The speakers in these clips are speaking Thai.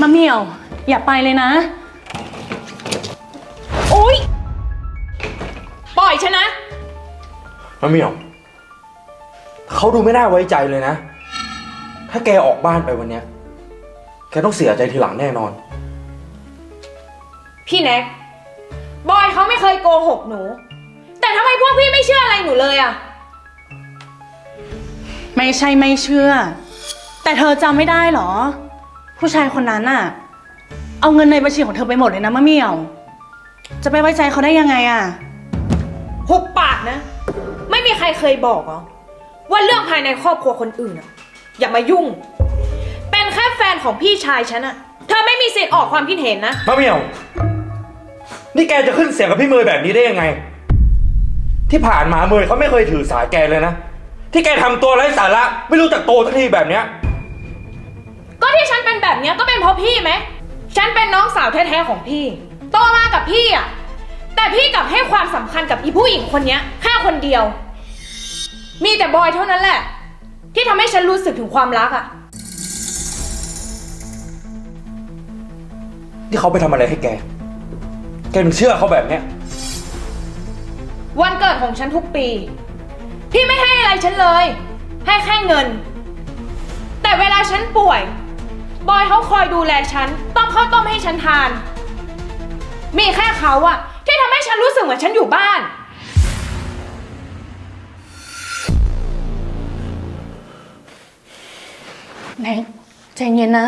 มะเหมี่ยว อย่าไปเลยนะ โอ๊ย ปล่อยฉันนะ มะเหมี่ยว เขาดูไม่น่าไว้ใจเลยนะ ถ้าแกออกบ้านไปวันเนี้ย แกต้องเสียใจทีหลังแน่นอน พี่แน็กบอยเขาไม่เคยโกหกหนู แต่ทำไมพวกพี่ไม่เชื่ออะไรหนูเลยอะไม่ใช่ไม่เชื่อ แต่เธอจำไม่ได้เหรอ ผู้ชายคนนั้นน่ะ เอาเงินในบัญชีของเธอไปหมดเลยนะมะเหมี่ยว จะไปไว้ใจเขาได้ยังไงอะ หุบปากนะ ไม่มีใครเคยบอกเหรอว่าเรื่องภายในครอบครัวคนอื่นอะอย่ามายุ่ง เป็นแค่แฟนของพี่ชายฉันอะเธอไม่มีสิทธิ์ออกความคิดเห็นนะ มะเหมี่ยว นี่แกจะขึ้นเสียงกับพี่เมย์แบบนี้ได้ยังไง ที่ผ่านมาเมย์เขาไม่เคยถือสาแกเลยนะ ที่แกทำตัวไร้สาระ ไม่รู้จักโตสักทีแบบเนี้ย ก็ที่ฉันเป็นแบบเนี้ยก็เป็นเพราะพี่ไหม ฉันเป็นน้องสาวแท้ๆของพี่ โตมากับพี่อะแต่พี่กลับให้ความสำคัญกับอีผู้หญิงคนเนี้ยแค่คนเดียว มีแต่บอยเท่านั้นแหละ ที่ทำให้ฉันรู้สึกถึงความรักอะที่เขาไปทำอะไรให้แก แกถึงเชื่อเขาแบบเนี้ย วันเกิดของฉันทุกปี พี่ไม่ให้อะไรฉันเลย ให้แค่เงิน แต่เวลาฉันป่วย บอยเขาคอยดูแลฉัน ต้องข้าวต้มให้ฉันทาน มีแค่เขาอะที่ทำให้ฉันรู้สึกเหมือนฉันอยู่บ้าน แน็กใจเย็นนะ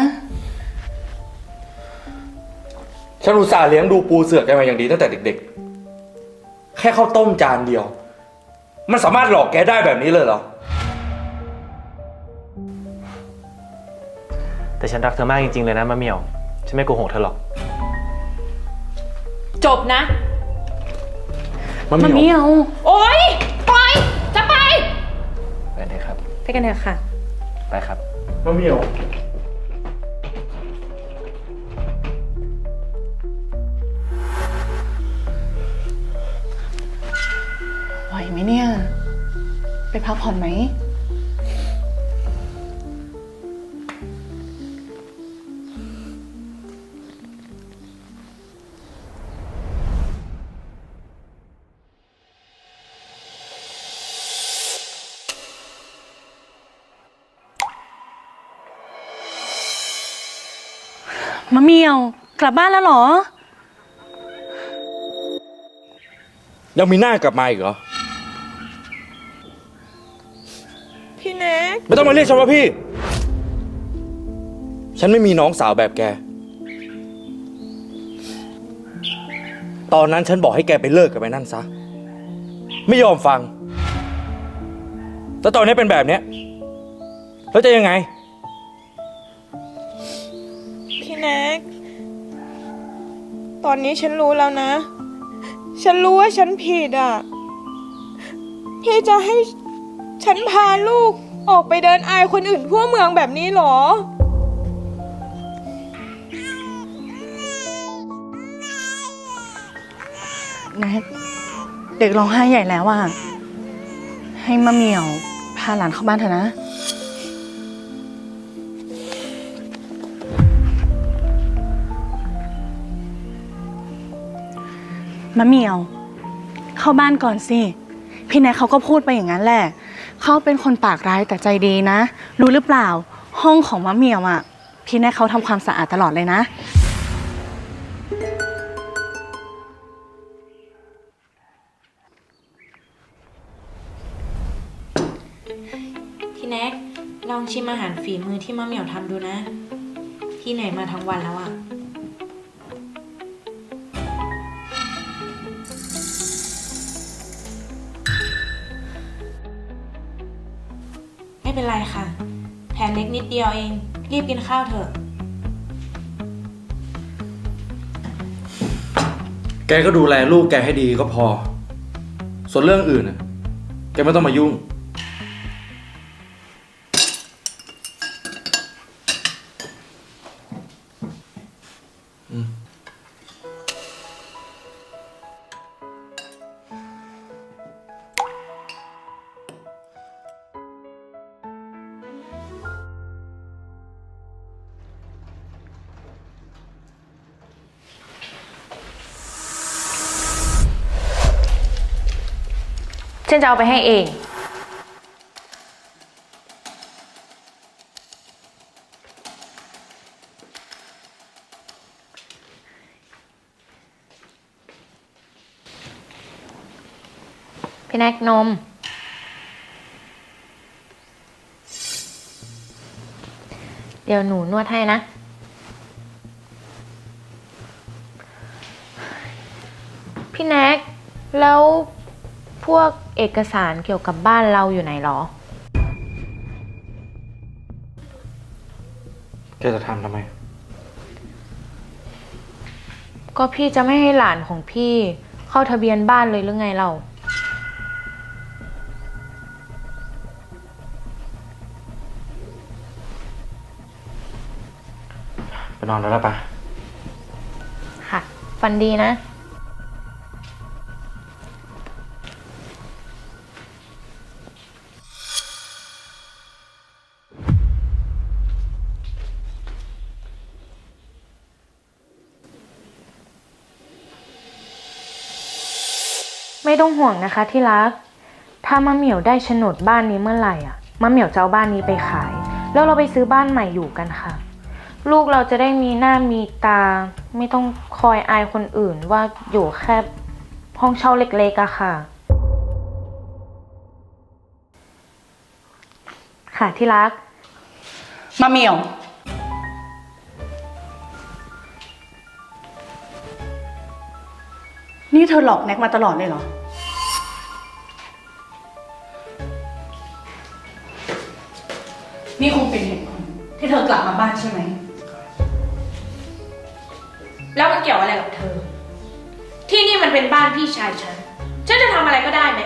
ฉันอุตส่าห์เลี้ยงดูปูเสือกแกมาอย่างดีตั้งแต่เด็ก ๆ แค่ข้าวต้มจานเดียว มันสามารถหลอกแกได้แบบนี้เลยเหรอ แต่ฉันรักเธอมากจริงๆเลยนะมะเหมี่ยว ฉันไม่โกหกเธอหรอก จบนะ มะมะเหเหมี่มี่ยยววโอ๊ยปล่อยจะไป ไปเลยครับ ไปกันเถอะค่ะ ไปครับ มะเหมี่ยว ไหวไหมเนี่ย ไปพักผ่อนไหม มะเหมี่ยว กลับบ้านแล้วเหรอ ยังมีหน้ากลับมาอีกเหรอ พี่แน็ก ไม่ต้องมาเรียกฉันว่าพี่ ฉันไม่มีน้องสาวแบบแก ตอนนั้นฉันบอกให้แกไปเลิกกับไอ้นั่นซะ ไม่ยอมฟัง แล้วตอนนี้เป็นแบบเนี้ย แล้วจะยังไง ตอนนี้ฉันรู้แล้วนะ ฉันรู้ว่าฉันผิดอะพี่จะให้ฉันพาลูกออกไปเดินอายคนอื่นทั่วเมืองแบบนี้เหรอ แน็กเด็กร้องไห้ใหญ่แล้วอะให้มะเหมียว พาหลานเข้าบ้านเถอะนะ มะเหมี่ยว เข้าบ้านก่อนสิ พี่แน็กเขาก็พูดไปอย่างนั้นแหละ เขาเป็นคนปากร้ายแต่ใจดีนะ รู้หรือเปล่า ห้องของมะเหมี่ยวอะ พี่แน็กเขาทำความสะอาดตลอดเลยนะ พี่แน็กลองชิมอาหารฝีมือที่มะเหมี่ยวทำดูนะ พี่เหนื่อยมาทั้งวันแล้วอะ เป็นไรค่ะ แผนเล็กนิดเดียวเอง รีบกินข้าวเถอะ แกก็ดูแลลูกแกให้ดีก็พอ ส่วนเรื่องอื่นน่ะแกไม่ต้องมายุ่ง ฉันจะเอาไปให้เอง พี่แนกนม เดี๋ยวหนูนวดให้นะ พี่แน็กแล้ว พวกเอกสารเกี่ยวกับบ้านเราอยู่ไหนหรอ แกจะทำทำไม ก็พี่จะไม่ให้หลานของพี่เข้าทะเบียนบ้านเลยหรือไงเรา ไปนอนแล้วล่ะปะค่ะฟันดีนะ ไม่ต้องห่วงนะคะที่รัก ถ้ามะเหมี่ยวได้โฉนดบ้านนี้เมื่อไหร่อะมะเหมี่ยวจะเอาบ้านนี้ไปขาย แล้วเราไปซื้อบ้านใหม่อยู่กันค่ะ ลูกเราจะได้มีหน้ามีตา ไม่ต้องคอยอายคนอื่นว่าอยู่แค่ห้องเช่าเล็กๆอะค่ะ ค่ะที่รัก มาเหมียว นี่เธอหลอกแน็กมาตลอดเลยเหรอ นี่คงเป็นเหตุผลที่เธอกลับมาบ้านใช่ไหม แล้วมันเกี่ยวอะไรกับเธอ ที่นี่มันเป็นบ้านพี่ชายฉัน ฉันจะทำอะไรก็ได้ไหม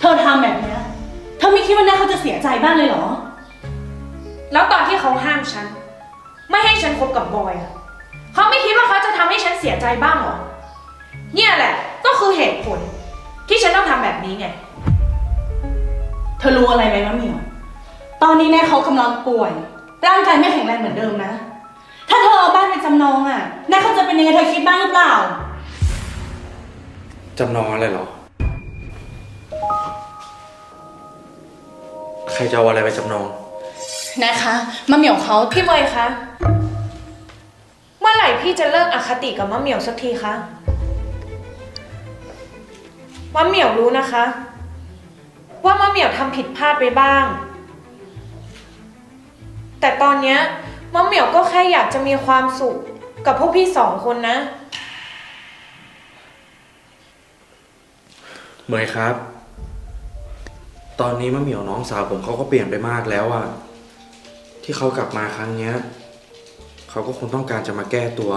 เธอทำแบบเนี้ยเธอไม่คิดว่าแน็กเขาจะเสียใจบ้างเลยเหรอ แล้วตอนที่เขาห้ามฉัน ไม่ให้ฉันคบกับบอยอะเขาไม่คิดว่าเขาจะทำให้ฉันเสียใจบ้างเหรอ เนี่ยแหละก็คือเหตุผลที่ฉันต้องทำแบบนี้ไง เธอรู้อะไรไหมมะเหมียว ตอนนี้แน็กเขากำลังป่วย ร่างกายไม่แข็งแรงเหมือนเดิมนะ ถ้าเธอเอาบ้านไปจำนองอะแน็กเขาจะเป็นยังไงเธอคิดบ้างหรือเปล่า จำนองอะไรเหรอ ใครจะเอาอะไรไปจำนอง นะคะมะเหมียวเขาพี่เมย์คะ เมื่อไหร่พี่จะเลิกอคติกับมะเหมี่ยวสักทีคะ มะเหมี่ยวรู้นะคะ ว่ามะเหมี่ยวทำผิดพลาดไปบ้าง แต่ตอนเนี้ยมะเหมี่ยวก็แค่อยากจะมีความสุขกับพวกพี่สองคนนะ เหมยครับ ตอนนี้มะเหมียวน้องสาวผมเขาก็เปลี่ยนไปมากแล้วอะที่เขากลับมาครั้งเนี้ยเขาก็คงต้องการจะมาแก้ตัว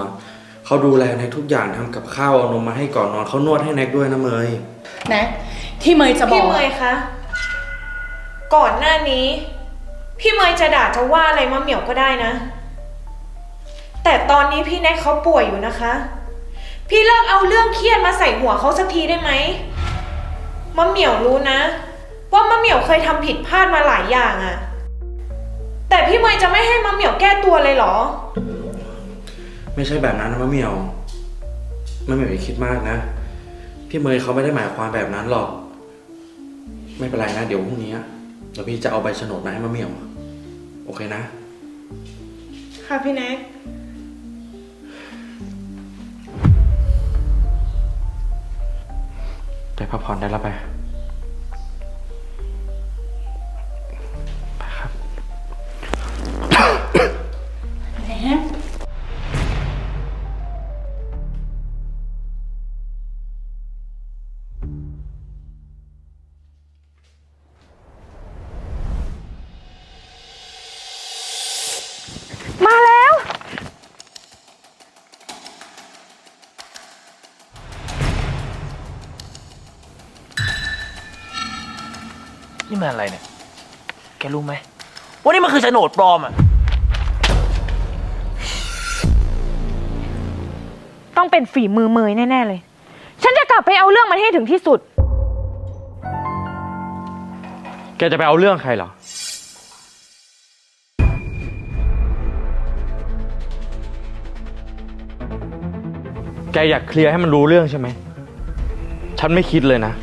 เขาดูแลในทุกอย่างทำกับข้าวเอานมมาให้ก่อนนอนเขานวดให้แน็กด้วยนะเมย แน็กที่เมย์จะบอพี่กเมย์คะ ก่อนหน้านี้ พี่เมย์จะด่าจะว่าอะไรมะเหมี่ยวก็ได้นะ แต่ตอนนี้พี่แน็กเขาป่วยอยู่นะคะ พี่เลิกเอาเรื่องเครียดมาใส่หัวเขาสักทีได้ไหมมะเหมี่ยวรู้นะ ว่ามะเหมี่ยวเคยทำผิดพลาดมาหลายอย่างอะแต่พี่เมย์จะไม่ให้มะเหมี่ยวแก้ตัวเลยเหรอ ไม่ใช่แบบนั้นนะมะเหมียวมะเหมียวอย่าคิดมากนะ พี่เมยเขาไม่ได้หมายความแบบนั้นหรอก ไม่เป็นไรนะ เดี๋ยวพรุ่งนี้เดี๋ยวพี่จะเอาใบโฉนดมาให้มะเหมียว โอเคนะ ค่ะพี่แน็กไปพักผ่อนได้แล้วไปไป นี่มันอะไรเนี่ย แกรู้ไหมว่านี่มันคือโฉนดปลอมอะ ต้องเป็นฝีมือเมยแน่ ๆ เลย ฉันจะกลับไปเอาเรื่องมันให้ถึงที่สุด แกจะไปเอาเรื่องใครเหรอ แกอยากเคลียร์ให้มันรู้เรื่องใช่ไหม ฉันไม่คิดเลยนะ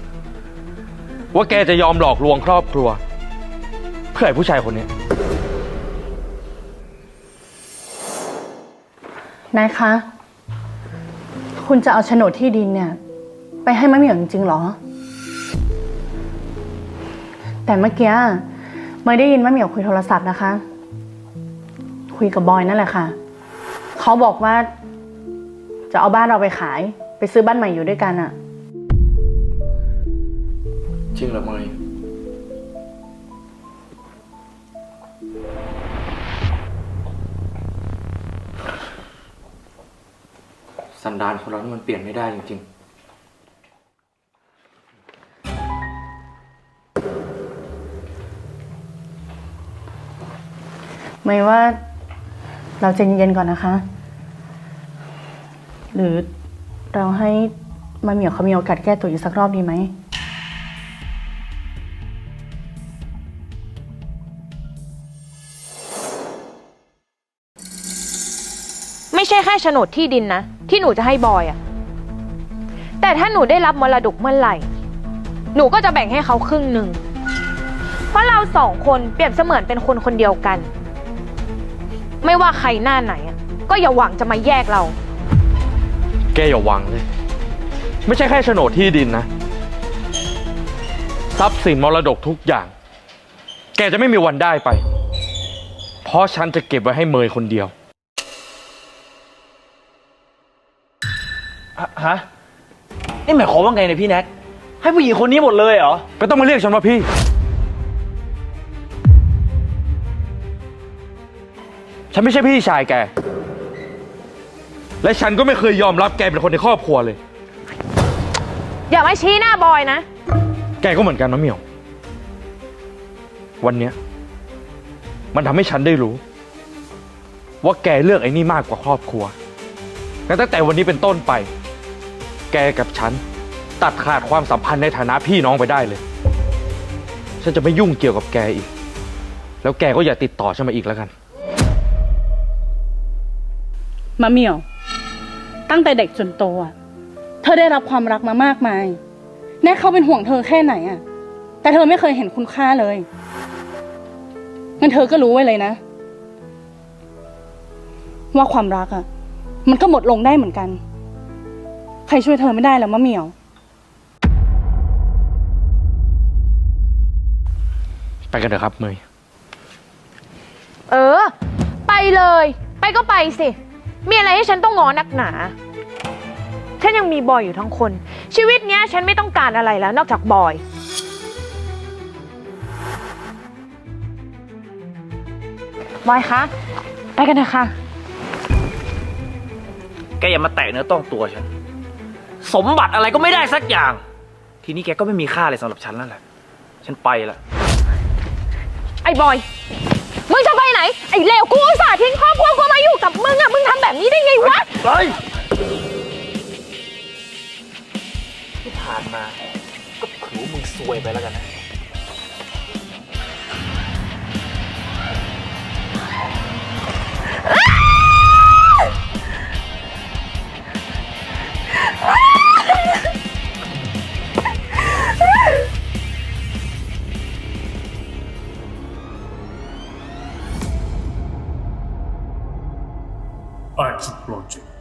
ว่าแกจะยอมหลอกลวงครอบครัว เพื่อไอ้ผู้ชายคนเนี้ย นายคะ คุณจะเอาโฉนดที่ดินเนี่ย ไปให้มะเหมี่ยวจริงๆเหรอ แต่เมื่อกี้ไม่ได้ยินมะเหมี่ยวคุยโทรศัพท์นะคะ คุยกับบอยนั่นแหละค่ะ เขาบอกว่า จะเอาบ้านเราไปขาย ไปซื้อบ้านใหม่อยู่ด้วยกันอะ จริงเหรอเมยสันดานคนเรานี่มันเปลี่ยนไม่ได้จริงไม่ว่าเราใจเย็นๆก่อนนะคะ หรือเราให้มะเหมียวเขามีโอกาสแก้ตัวอีกสักรอบดีไหม ไม่ใช่แค่โฉนดที่ดินนะ ที่หนูจะให้บอยอะแต่ถ้าหนูได้รับมรดกเมื่อไหร่ หนูก็จะแบ่งให้เขาครึ่งหนึ่ง เพราะเราสองคนเปรียบเสมือนเป็นคนคนเดียวกัน ไม่ว่าใครหน้าไหนอะก็อย่าหวังจะมาแยกเรา แกอย่าหวังเลย ไม่ใช่แค่โฉนดที่ดินนะ ทรัพย์สินมรดกทุกอย่าง แกจะไม่มีวันได้ไป เพราะฉันจะเก็บไว้ให้เมยคนเดียว ฮะฮะ นี่หมายความว่าไงเนี่ยพี่แน็ก ให้ผู้หญิงคนนี้หมดเลยเหรอไม่ต้องมาเรียกฉันว่าพี่ ฉันไม่ใช่พี่ชายแก และฉันก็ไม่เคยยอมรับแกเป็นคนในครอบครัวเลย อย่ามาชี้หน้าบอยนะ แกก็เหมือนกันนะเหมียว วันเนี้ยมันทำให้ฉันได้รู้ ว่าแกเลือกไอ้นี่มากกว่าครอบครัวและตั้งแต่วันนี้เป็นต้นไป แกกับฉัน ตัดขาดความสัมพันธ์ในฐานะพี่น้องไปได้เลย ฉันจะไม่ยุ่งเกี่ยวกับแกอีก แล้วแกก็อย่าติดต่อฉันมาอีกแล้วกัน มะเหมี่ยว ตั้งแต่เด็กจนโตอะเธอได้รับความรักมามากมาย แน่เขาเป็นห่วงเธอแค่ไหนอะแต่เธอไม่เคยเห็นคุณค่าเลยงั้นเธอก็รู้ไว้เลยนะ ว่าความรักอะมันก็หมดลงได้เหมือนกัน ใครช่วยเธอไม่ได้แล้วมะเหมี่ยว ไปกันเถอะครับเมยเออ ไปเลย ไปก็ไปสิ มีอะไรให้ฉันต้องงอนักหนา ฉันยังมีบอยอยู่ทั้งคน ชีวิตเนี้ยฉันไม่ต้องการอะไรแล้ว นอกจากบอย บอยคะ ไปกันเถอะค่ะ แกอย่ามาแตะเนื้อต้องตัวฉัน สมบัติอะไรก็ไม่ได้สักอย่าง ทีนี้แกก็ไม่มีค่าอะไรสำหรับฉันแล้วแหละ ฉันไปละไอ้บอย มึงจะไปไหน ไอ้เลวกูอุตส่าห์ทิ้งครอบครัว Project.